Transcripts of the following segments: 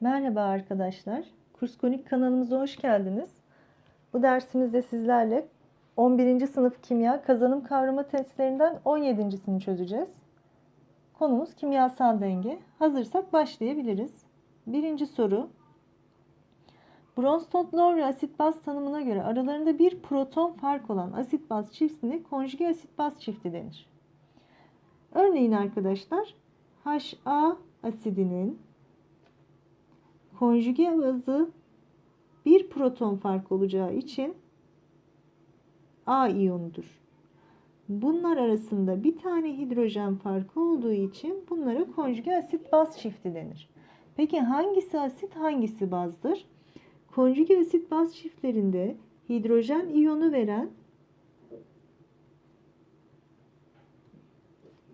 Merhaba arkadaşlar. Kurs Konik kanalımıza hoş geldiniz. Bu dersimizde sizlerle 11. sınıf kimya kazanım kavrama testlerinden 17.sini çözeceğiz. Konumuz kimyasal denge. Hazırsak başlayabiliriz. Birinci soru. Bronsted-Lowry asit baz tanımına göre aralarında bir proton fark olan asit baz çiftine konjüge asit baz çifti denir. Örneğin arkadaşlar HA asidinin konjüge bazı bir proton fark olacağı için A iyonudur. Bunlar arasında bir tane hidrojen farkı olduğu için bunlara konjüge asit baz çifti denir. Peki hangisi asit hangisi bazdır? Konjüge asit baz çiftlerinde hidrojen iyonu veren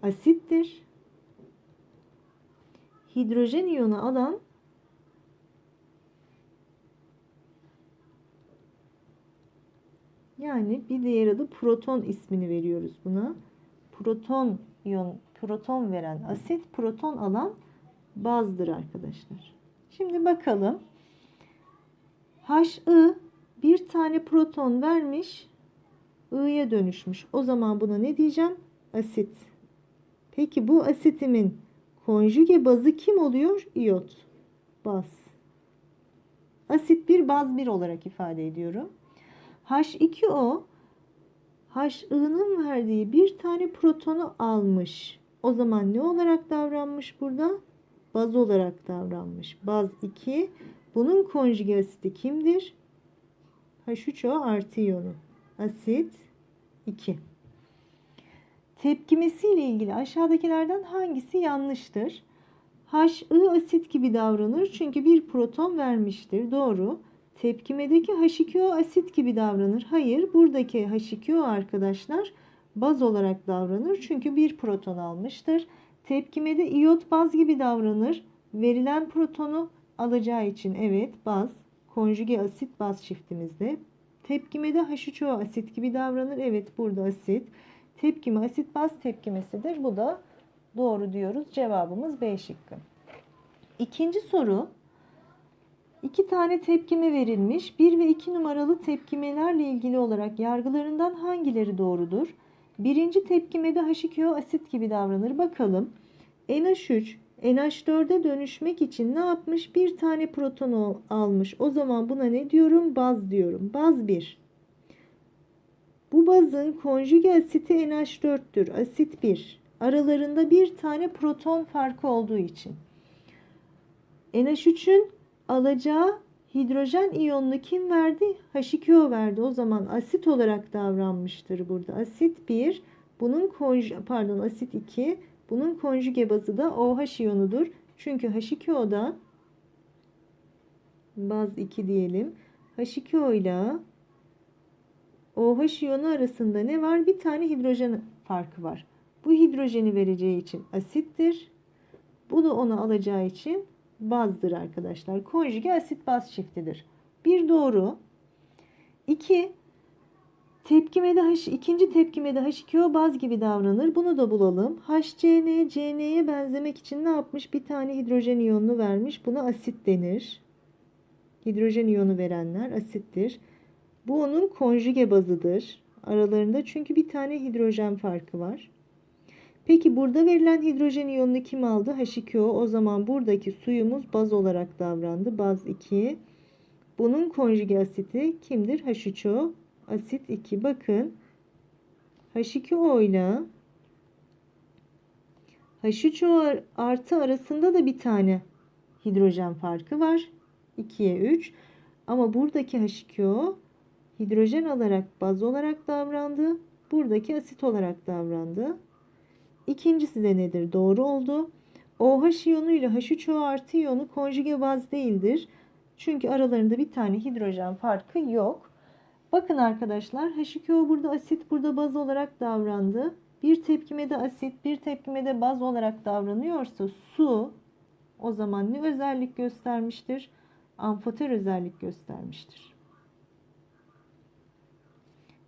asittir. Hidrojen iyonu alan Yani bir diğer adı proton ismini veriyoruz buna. Proton iyon, proton veren asit, proton alan bazdır arkadaşlar. Şimdi bakalım. HI bir tane proton vermiş, I'ya dönüşmüş. O zaman buna ne diyeceğim? Asit. Peki bu asitimin konjüge bazı kim oluyor? İyot. Baz. Asit bir baz bir olarak ifade ediyorum. H2O HI'nin verdiği bir tane protonu almış. O zaman ne olarak davranmış burada? Baz olarak davranmış. Baz 2. Bunun konjüge asidi kimdir? H3O artı iyonu. Asit 2. Tepkimesi ile ilgili aşağıdakilerden hangisi yanlıştır? HI asit gibi davranır çünkü bir proton vermiştir. Doğru. Tepkimedeki H2O asit gibi davranır. Hayır, buradaki H2O arkadaşlar baz olarak davranır. Çünkü bir proton almıştır. Tepkimede iyot baz gibi davranır. Verilen protonu alacağı için evet baz. Konjüge asit baz çiftimizde. Tepkimede H3O asit gibi davranır. Evet burada asit. Tepkime asit baz tepkimesidir. Bu da doğru diyoruz. Cevabımız B şıkkı. İkinci soru. İki tane tepkime verilmiş. 1 ve 2 numaralı tepkimelerle ilgili olarak yargılarından hangileri doğrudur? Birinci tepkimede H2O asit gibi davranır. Bakalım. NH3 NH4'e dönüşmek için ne yapmış? Bir tane proton almış. O zaman buna ne diyorum? Baz diyorum. Baz 1. Bu bazın konjüge asiti NH4'tür. Asit 1. Aralarında bir tane proton farkı olduğu için. NH3'ün alacağı hidrojen iyonunu kim verdi? H2O verdi. O zaman asit olarak davranmıştır burada. Asit 1, bunun konj pardon asit 2, bunun konjüge bazı da OH iyonudur. Çünkü H2O'da baz 2 diyelim. H2O ile OH iyonu arasında ne var? Bir tane hidrojen farkı var. Bu hidrojeni vereceği için asittir. Bu da onu alacağı için bazdır arkadaşlar. Konjüge asit baz çiftidir. Bir doğru. 2 tepkimede H, ikinci tepkimede H2O baz gibi davranır. Bunu da bulalım. HCN, CN'ye benzemek için ne yapmış? Bir tane hidrojen iyonunu vermiş. Buna asit denir. Hidrojen iyonu verenler asittir. Bu onun konjüge bazıdır. Aralarında çünkü bir tane hidrojen farkı var. Peki burada verilen hidrojen iyonunu kim aldı? H2O. O zaman buradaki suyumuz baz olarak davrandı. Baz 2. Bunun konjüge asiti kimdir? H3O. Asit 2. Bakın. H2O ile H3O artı arasında da bir tane hidrojen farkı var. 2'ye 3. Ama buradaki H2O hidrojen alarak baz olarak davrandı. Buradaki asit olarak davrandı. İkincisi de nedir? Doğru oldu. OH iyonu ile H3O artı iyonu konjüge baz değildir. Çünkü aralarında bir tane hidrojen farkı yok. Bakın arkadaşlar H2O burada asit burada baz olarak davrandı. Bir tepkimede asit bir tepkimede baz olarak davranıyorsa su o zaman ne özellik göstermiştir? Amfoter özellik göstermiştir.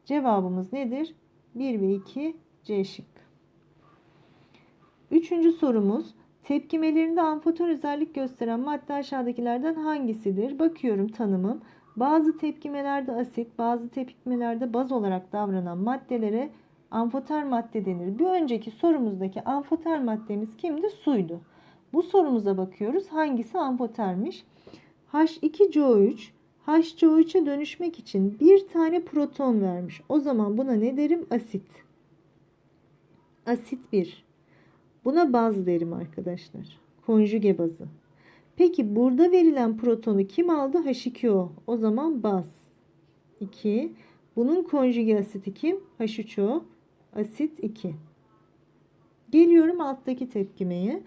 Cevabımız nedir? 1 ve 2 C şıkkı. Üçüncü sorumuz Tepkimelerinde amfoter özellik gösteren madde aşağıdakilerden hangisidir? Bakıyorum tanımım. Bazı tepkimelerde asit, bazı tepkimelerde baz olarak davranan maddelere amfoter madde denir. Bir önceki sorumuzdaki amfoter maddemiz kimdi? Suydu. Bu sorumuza bakıyoruz. Hangisi amfotermiş? H2CO3 HCO3'e dönüşmek için bir tane proton vermiş. O zaman buna ne derim? Asit. Asit 1. Buna baz derim arkadaşlar. Konjüge bazı. Peki burada verilen protonu kim aldı? H2O. O zaman baz. 2. Bunun konjüge asiti kim? H3O. Asit 2. Geliyorum alttaki tepkimeye.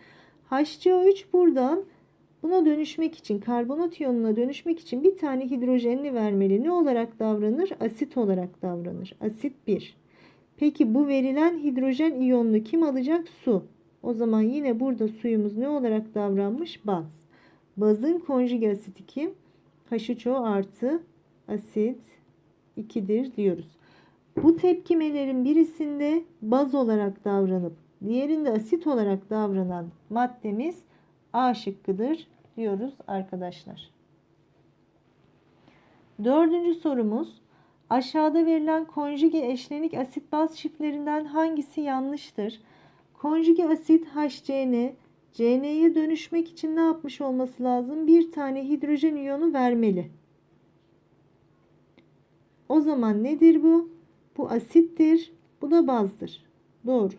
HCO3 buradan buna dönüşmek için, karbonat iyonuna dönüşmek için bir tane hidrojenli vermeli. Ne olarak davranır? Asit olarak davranır. Asit 1. Peki bu verilen hidrojen iyonunu kim alacak? Su. O zaman yine burada suyumuz ne olarak davranmış? Baz. Bazın konjüge asiti kim? H3O artı asit 2'dir diyoruz. Bu tepkimelerin birisinde baz olarak davranıp diğerinde asit olarak davranan maddemiz A şıkkıdır diyoruz arkadaşlar. Dördüncü sorumuz aşağıda verilen konjüge eşlenik asit baz çiftlerinden hangisi yanlıştır? Konjüge asit HCN CN'ye dönüşmek için ne yapmış olması lazım? Bir tane hidrojen iyonu vermeli. O zaman nedir bu? Bu asittir. Bu da bazdır. Doğru.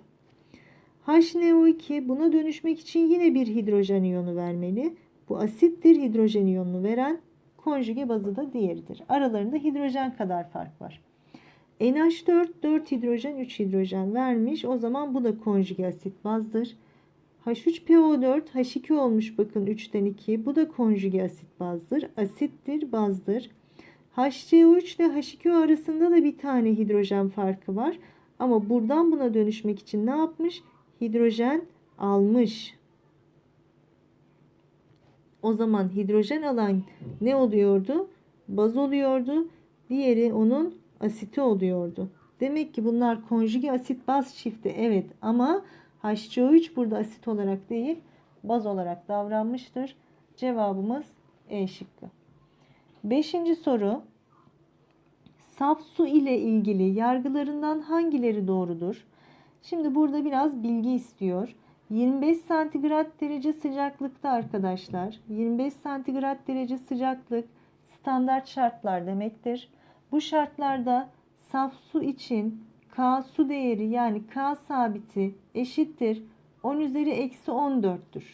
HNO2 buna dönüşmek için yine bir hidrojen iyonu vermeli. Bu asittir hidrojen iyonunu veren konjüge bazı da diğeridir. Aralarında hidrojen kadar fark var. NH4 4 hidrojen 3 hidrojen vermiş. O zaman bu da konjüge asit bazdır. H3PO4 H2 olmuş bakın 3'ten 2. Bu da konjüge asit bazdır. Asittir bazdır. HCO3 ile H2O arasında da bir tane hidrojen farkı var. Ama buradan buna dönüşmek için ne yapmış? Hidrojen almış. O zaman hidrojen alan ne oluyordu? Baz oluyordu. Diğeri onun asiti oluyordu. Demek ki bunlar konjüge asit baz çifti. Evet ama HCO3 burada asit olarak değil baz olarak davranmıştır. Cevabımız E şıkkı. Beşinci soru. Saf su ile ilgili yargılarından hangileri doğrudur? Şimdi burada biraz bilgi istiyor. 25 santigrat derece sıcaklıkta arkadaşlar. 25 santigrat derece sıcaklık standart şartlar demektir. Bu şartlarda saf su için K su değeri yani K sabiti eşittir 10 üzeri eksi 14'tür.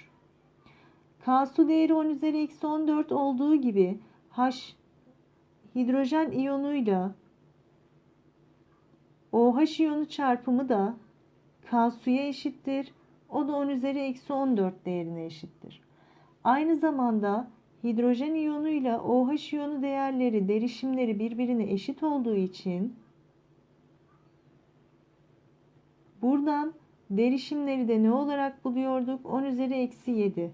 K su değeri 10 üzeri eksi 14 olduğu gibi H hidrojen iyonuyla OH iyonu çarpımı da K suya eşittir. O da 10 üzeri eksi 14 değerine eşittir. Aynı zamanda hidrojen iyonuyla OH iyonu değerleri, derişimleri birbirine eşit olduğu için buradan derişimleri de ne olarak buluyorduk? 10 üzeri eksi 7.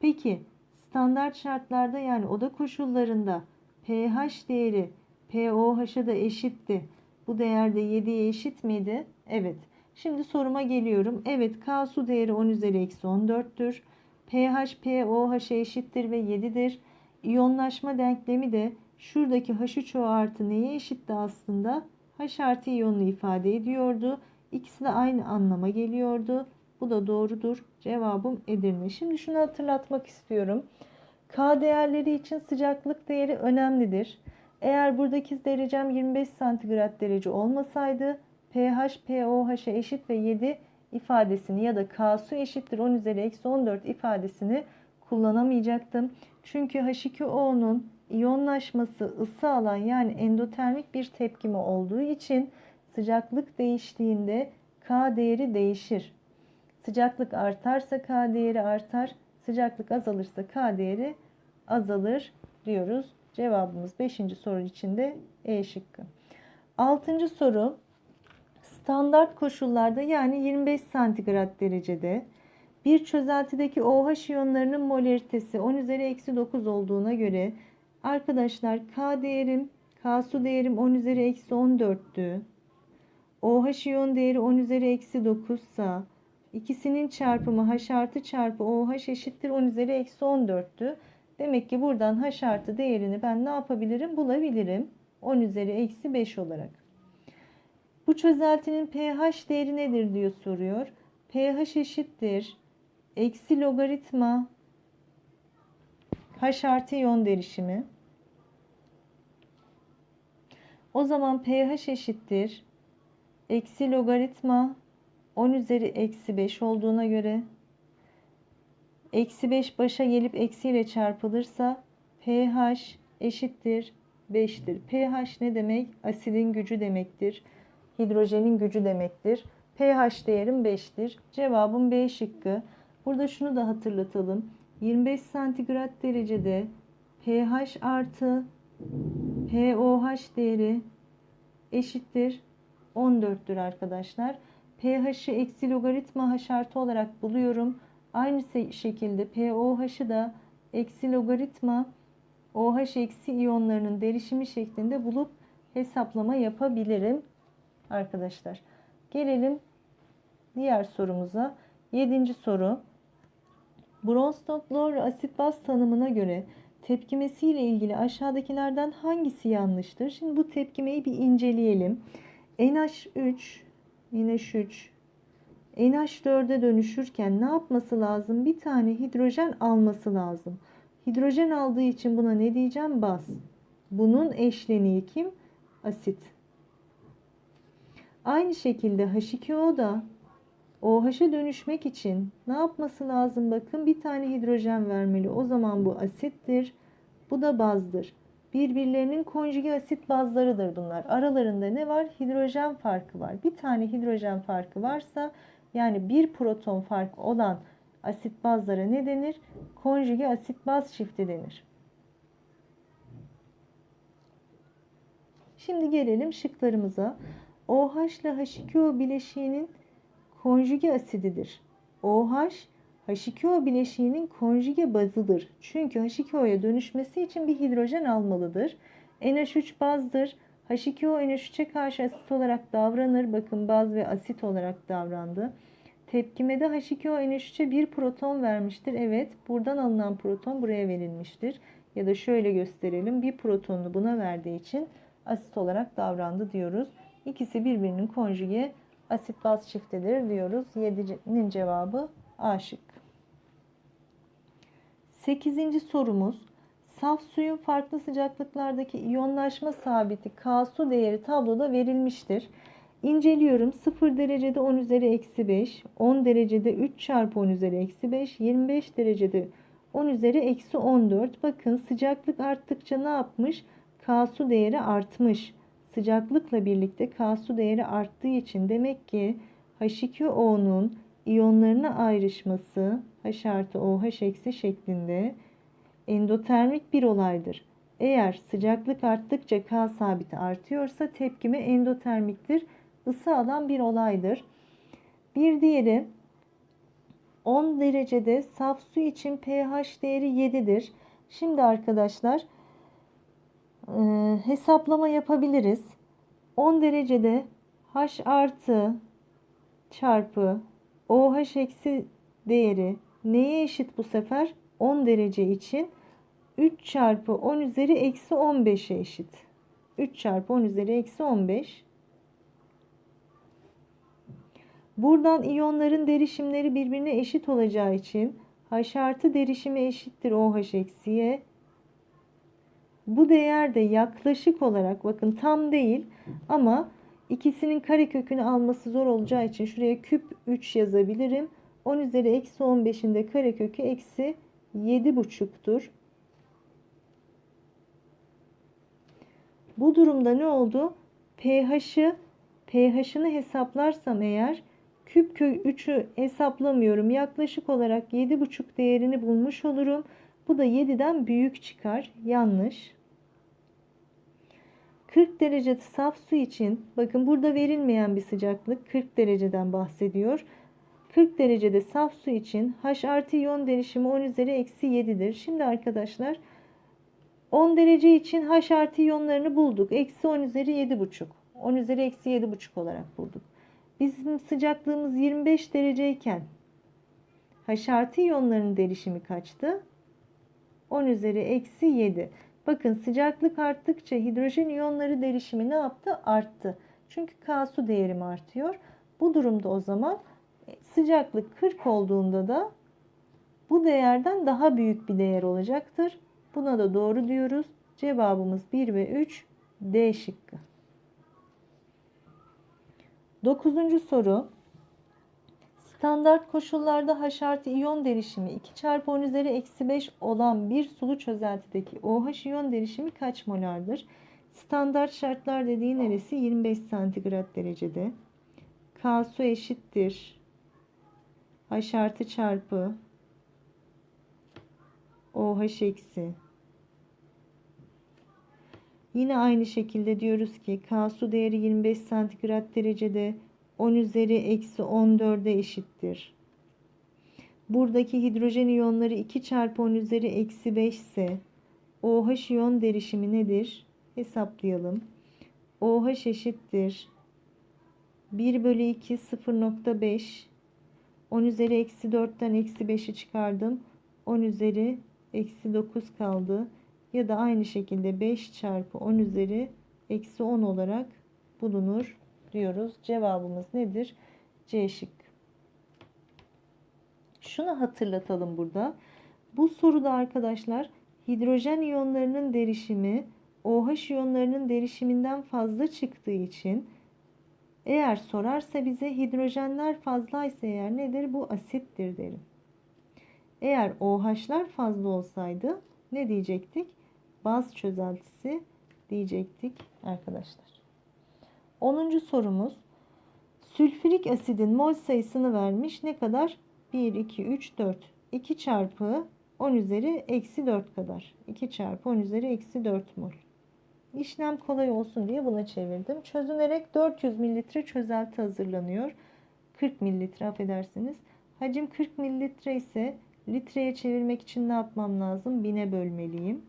Peki standart şartlarda yani oda koşullarında pH değeri pOH'a da eşitti. Bu değer de 7'ye eşit miydi? Evet. Şimdi soruma geliyorum. Evet K su değeri 10 üzeri eksi 14'tür. pH pOH'a eşittir ve 7'dir. İyonlaşma denklemi de şuradaki H3O artı neye eşitti aslında? H artı iyonunu ifade ediyordu. İkisi de aynı anlama geliyordu. Bu da doğrudur. Cevabım Edirne. Şimdi şunu hatırlatmak istiyorum. K değerleri için sıcaklık değeri önemlidir. Eğer buradaki derecem 25 santigrat derece olmasaydı pH pOH'a eşit ve 7 ifadesini ya da K su eşittir 10 üzeri eksi 14 ifadesini kullanamayacaktım. Çünkü H2O'nun iyonlaşması ısı alan yani endotermik bir tepkime olduğu için sıcaklık değiştiğinde K değeri değişir. Sıcaklık artarsa K değeri artar, sıcaklık azalırsa K değeri azalır diyoruz. Cevabımız 5. soru içinde E şıkkı. 6. soru standart koşullarda yani 25 santigrat derecede bir çözeltideki OH iyonlarının molaritesi 10 üzeri eksi 9 olduğuna göre arkadaşlar K değerim K su değerim 10 üzeri eksi 14'tü. OH iyon değeri 10 üzeri eksi 9 sa İkisinin çarpımı h artı çarpı OH eşittir 10 üzeri eksi 14'tü. Demek ki buradan h artı değerini ben ne yapabilirim? Bulabilirim. 10 üzeri eksi 5 olarak. Bu çözeltinin pH değeri nedir diyor soruyor. pH eşittir. Eksi logaritma H artı iyon derişimi. O zaman pH eşittir. Eksi logaritma 10 üzeri eksi 5 olduğuna göre eksi 5 başa gelip eksiyle çarpılırsa pH eşittir 5'tir. pH ne demek? Asidin gücü demektir. Hidrojenin gücü demektir. pH değerim 5'tir. Cevabım B şıkkı. Burada şunu da hatırlatalım. 25 santigrat derecede pH artı POH değeri eşittir 14'tür arkadaşlar. pH'ı eksi logaritma H artı olarak buluyorum. Aynı şekilde POH'ı da eksi logaritma OH eksi iyonlarının derişimi şeklinde bulup hesaplama yapabilirim arkadaşlar. Gelelim diğer sorumuza. Yedinci soru. Bronsted-Lowry asit baz tanımına göre tepkimesiyle ilgili aşağıdakilerden hangisi yanlıştır? Şimdi bu tepkimeyi bir inceleyelim. NH3 NH3 NH4'e dönüşürken ne yapması lazım? Bir tane hidrojen alması lazım. Hidrojen aldığı için buna ne diyeceğim? Baz. Bunun eşleniği kim? Asit. Aynı şekilde H2O da OH'a dönüşmek için ne yapması lazım? Bakın bir tane hidrojen vermeli. O zaman bu asittir. Bu da bazdır. Birbirlerinin konjüge asit bazlarıdır bunlar. Aralarında ne var? Hidrojen farkı var. Bir tane hidrojen farkı varsa yani bir proton farkı olan asit bazlara ne denir? Konjüge asit baz çifti denir. Şimdi gelelim şıklarımıza. OH ile H2O bileşiğinin konjüge asididir. OH H2O bileşiğinin konjüge bazıdır. Çünkü H2O'ya dönüşmesi için bir hidrojen almalıdır. NH3 bazdır. H2O NH3'e karşı asit olarak davranır. Bakın baz ve asit olarak davrandı. Tepkimede H2O NH3'e bir proton vermiştir. Evet buradan alınan proton buraya verilmiştir. Ya da şöyle gösterelim. Bir protonunu buna verdiği için asit olarak davrandı diyoruz. İkisi birbirinin konjüge asit baz çiftidir diyoruz. 7'nin cevabı A şık. 8. sorumuz saf suyun farklı sıcaklıklardaki iyonlaşma sabiti K su değeri tabloda verilmiştir. İnceliyorum 0 derecede 10 üzeri eksi 5, 10 derecede 3 çarpı 10 üzeri eksi 5, 25 derecede 10 üzeri eksi 14. Bakın sıcaklık arttıkça ne yapmış? K su değeri artmış. Sıcaklıkla birlikte K su değeri arttığı için demek ki H2O'nun iyonlarına ayrışması H artı OH eksi şeklinde endotermik bir olaydır. Eğer sıcaklık arttıkça K sabiti artıyorsa tepkime endotermiktir. Isı alan bir olaydır. Bir diğeri 10 derecede saf su için pH değeri 7'dir. Şimdi arkadaşlar e, hesaplama yapabiliriz. 10 derecede H artı çarpı OH eksi değeri neye eşit bu sefer? 10 derece için 3 çarpı 10 üzeri eksi 15'e eşit. 3 çarpı 10 üzeri eksi 15. Buradan iyonların derişimleri birbirine eşit olacağı için H artı derişimi eşittir OH eksiye. Bu değer de yaklaşık olarak bakın tam değil ama ikisinin karekökünü alması zor olacağı için şuraya küp 3 yazabilirim. 10 üzeri eksi 15'in de karekökü eksi 7,5'tur. Bu durumda ne oldu? pH'ı pH'ını hesaplarsam eğer küp kök 3'ü hesaplamıyorum. Yaklaşık olarak 7,5 değerini bulmuş olurum. Bu da 7'den büyük çıkar. Yanlış. 40 derecede saf su için bakın burada verilmeyen bir sıcaklık 40 dereceden bahsediyor. 40 derecede saf su için H artı iyon derişimi 10 üzeri eksi 7'dir. Şimdi arkadaşlar 10 derece için H artı iyonlarını bulduk. Eksi 10 üzeri 7,5. 10 üzeri eksi 7,5 olarak bulduk. Bizim sıcaklığımız 25 dereceyken haşartı iyonlarının derişimi kaçtı? 10 üzeri eksi 7. Bakın sıcaklık arttıkça hidrojen iyonları derişimi ne yaptı? Arttı. Çünkü K su değerim artıyor. Bu durumda o zaman e, sıcaklık 40 olduğunda da bu değerden daha büyük bir değer olacaktır. Buna da doğru diyoruz. Cevabımız 1 ve 3 D şıkkı. Dokuzuncu soru. Standart koşullarda haşartı iyon derişimi 2 çarpı 10 üzeri eksi 5 olan bir sulu çözeltideki OH iyon derişimi kaç molardır? Standart şartlar dediği neresi? 25 santigrat derecede. K su eşittir. H artı çarpı OH eksi. Yine aynı şekilde diyoruz ki K su değeri 25 santigrat derecede 10 üzeri eksi 14'e eşittir. Buradaki hidrojen iyonları 2 çarpı 10 üzeri eksi 5 ise OH iyon derişimi nedir? Hesaplayalım. OH eşittir. 1 bölü 2 0.5 10 üzeri eksi 4'ten eksi 5'i çıkardım. 10 üzeri eksi 9 kaldı. Ya da aynı şekilde 5 çarpı 10 üzeri eksi 10 olarak bulunur diyoruz. Cevabımız nedir? C şık. Şunu hatırlatalım burada. Bu soruda arkadaşlar hidrojen iyonlarının derişimi OH iyonlarının derişiminden fazla çıktığı için eğer sorarsa bize hidrojenler fazlaysa eğer nedir? Bu asittir derim. Eğer OH'lar fazla olsaydı ne diyecektik? Baz çözeltisi diyecektik arkadaşlar. 10. sorumuz. Sülfürik asidin mol sayısını vermiş. Ne kadar? 1, 2, 3, 4. 2 çarpı 10 üzeri eksi 4 kadar. 2 çarpı 10 üzeri eksi 4 mol. İşlem kolay olsun diye buna çevirdim. Çözünerek 400 mililitre çözelti hazırlanıyor. 40 mililitre affedersiniz. Hacim 40 mililitre ise litreye çevirmek için ne yapmam lazım? 1000'e bölmeliyim.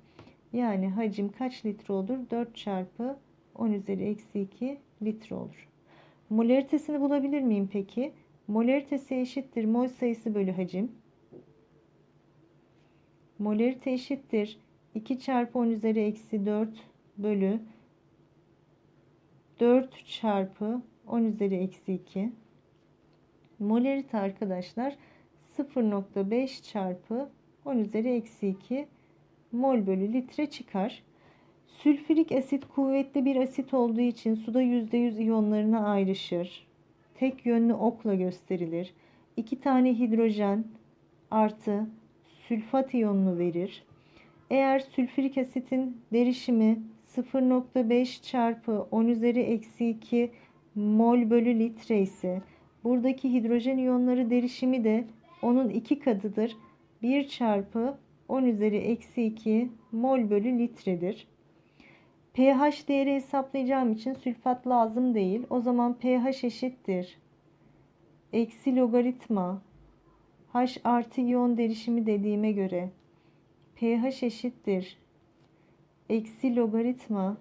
Yani hacim kaç litre olur? 4 çarpı 10 üzeri eksi 2 litre olur. Molaritesini bulabilir miyim peki? Molaritesi eşittir mol sayısı bölü hacim. Molarite eşittir 2 çarpı 10 üzeri eksi 4 bölü 4 çarpı 10 üzeri eksi 2. Molarite arkadaşlar 0.5 çarpı 10 üzeri eksi 2 mol bölü litre çıkar. Sülfürik asit kuvvetli bir asit olduğu için suda %100 iyonlarına ayrışır. Tek yönlü okla gösterilir. İki tane hidrojen artı sülfat iyonunu verir. Eğer sülfürik asitin derişimi 0.5 çarpı 10 üzeri eksi 2 mol bölü litre ise buradaki hidrojen iyonları derişimi de onun iki katıdır. 1 çarpı 10 üzeri eksi 2 mol bölü litredir pH değeri hesaplayacağım için sülfat lazım değil. O zaman pH eşittir. Eksi logaritma H artı iyon derişimi dediğime göre pH eşittir. Eksi logaritma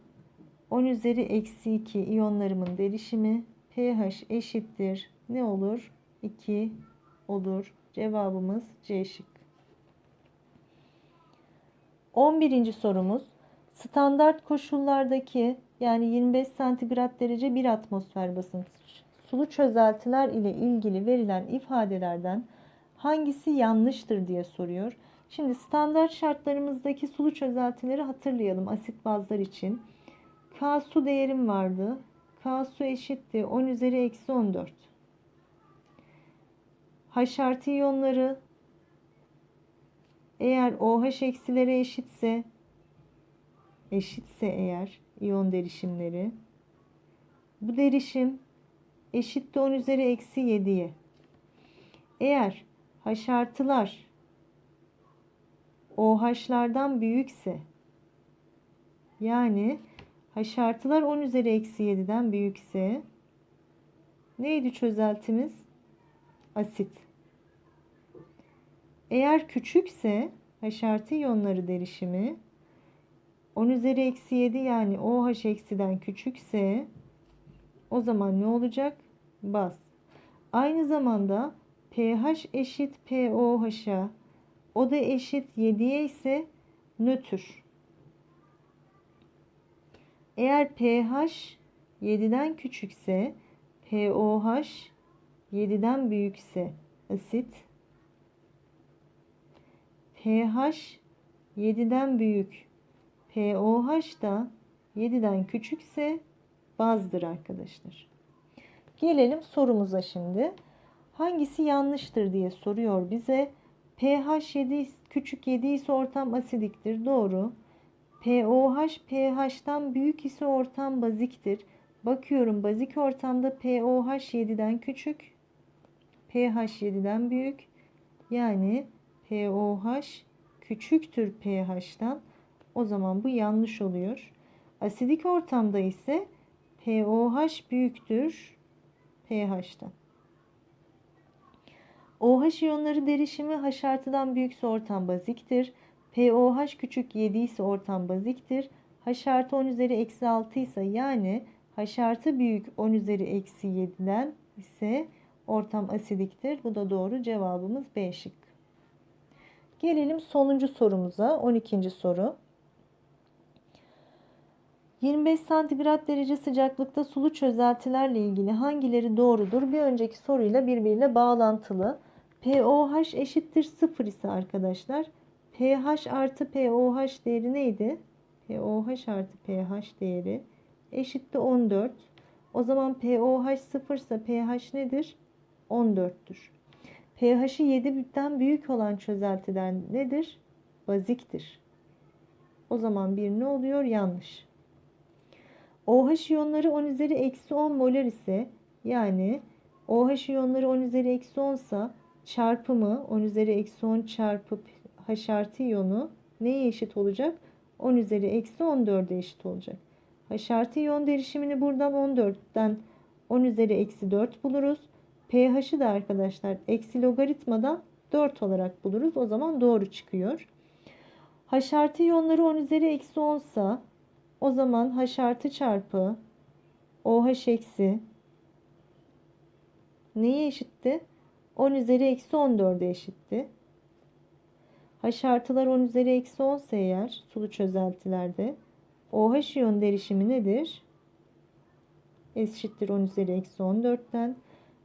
10 üzeri eksi 2 iyonlarımın derişimi pH eşittir. Ne olur? 2 olur. Cevabımız C şık. 11. sorumuz Standart koşullardaki yani 25 santigrat derece bir atmosfer basıncı sulu çözeltiler ile ilgili verilen ifadelerden hangisi yanlıştır diye soruyor. Şimdi standart şartlarımızdaki sulu çözeltileri hatırlayalım asit bazlar için. K su değerim vardı. K su eşitti 10 üzeri eksi 14. H artı iyonları eğer OH eksilere eşitse eşitse eğer iyon derişimleri bu derişim eşittir 10 üzeri eksi 7'ye. Eğer haşartılar OH'lardan büyükse yani haşartılar 10 üzeri eksi 7'den büyükse neydi çözeltimiz? Asit. Eğer küçükse haşartı iyonları derişimi 10 üzeri eksi 7 yani OH eksiden küçükse o zaman ne olacak? Baz. Aynı zamanda pH eşit pOH'a o da eşit 7'ye ise nötr. Eğer pH 7'den küçükse pOH 7'den büyükse asit pH 7'den büyük pOH da 7'den küçükse bazdır arkadaşlar. Gelelim sorumuza şimdi. Hangisi yanlıştır diye soruyor bize. pH 7 küçük 7 ise ortam asidiktir. Doğru. pOH pH'tan büyük ise ortam baziktir. Bakıyorum bazik ortamda pOH 7'den küçük. pH 7'den büyük. Yani pOH küçüktür pH'tan. O zaman bu yanlış oluyor. Asidik ortamda ise pOH büyüktür pH'tan. OH iyonları derişimi H artıdan büyükse ortam baziktir. pOH küçük 7 ise ortam baziktir. H artı 10 üzeri eksi 6 ise yani H artı büyük 10 üzeri eksi 7'den ise ortam asidiktir. Bu da doğru cevabımız B şıkkı. Gelelim sonuncu sorumuza 12. soru. 25 santigrat derece sıcaklıkta sulu çözeltilerle ilgili hangileri doğrudur? Bir önceki soruyla birbiriyle bağlantılı. pOH eşittir 0 ise arkadaşlar pH artı pOH değeri neydi? pOH artı pH değeri eşittir 14. O zaman pOH 0 ise pH nedir? 14'tür. pH'i 7'den büyük olan çözeltiler nedir? Baziktir. O zaman bir ne oluyor? Yanlış. OH iyonları 10 üzeri eksi 10 molar ise yani OH iyonları 10 üzeri eksi 10 ise çarpımı 10 üzeri eksi 10 çarpı H artı iyonu neye eşit olacak? 10 üzeri eksi 14'e eşit olacak. H artı iyon derişimini buradan 14'ten 10 üzeri eksi 4 buluruz. pH'i de arkadaşlar eksi logaritmadan 4 olarak buluruz. O zaman doğru çıkıyor. H artı iyonları 10 üzeri eksi 10 ise o zaman H artı çarpı OH eksi neye eşitti? 10 üzeri eksi 14'e eşitti. H artılar 10 üzeri eksi 10 ise eğer sulu çözeltilerde OH iyon derişimi nedir? Eşittir 10 üzeri eksi 14'ten.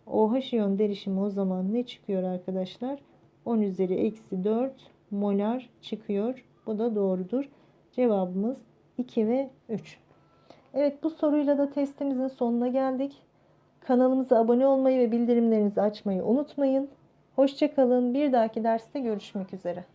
OH iyon derişimi o zaman ne çıkıyor arkadaşlar? 10 üzeri eksi 4 molar çıkıyor. Bu da doğrudur. Cevabımız 2 ve 3. Evet bu soruyla da testimizin sonuna geldik. Kanalımıza abone olmayı ve bildirimlerinizi açmayı unutmayın. Hoşçakalın. Bir dahaki derste görüşmek üzere.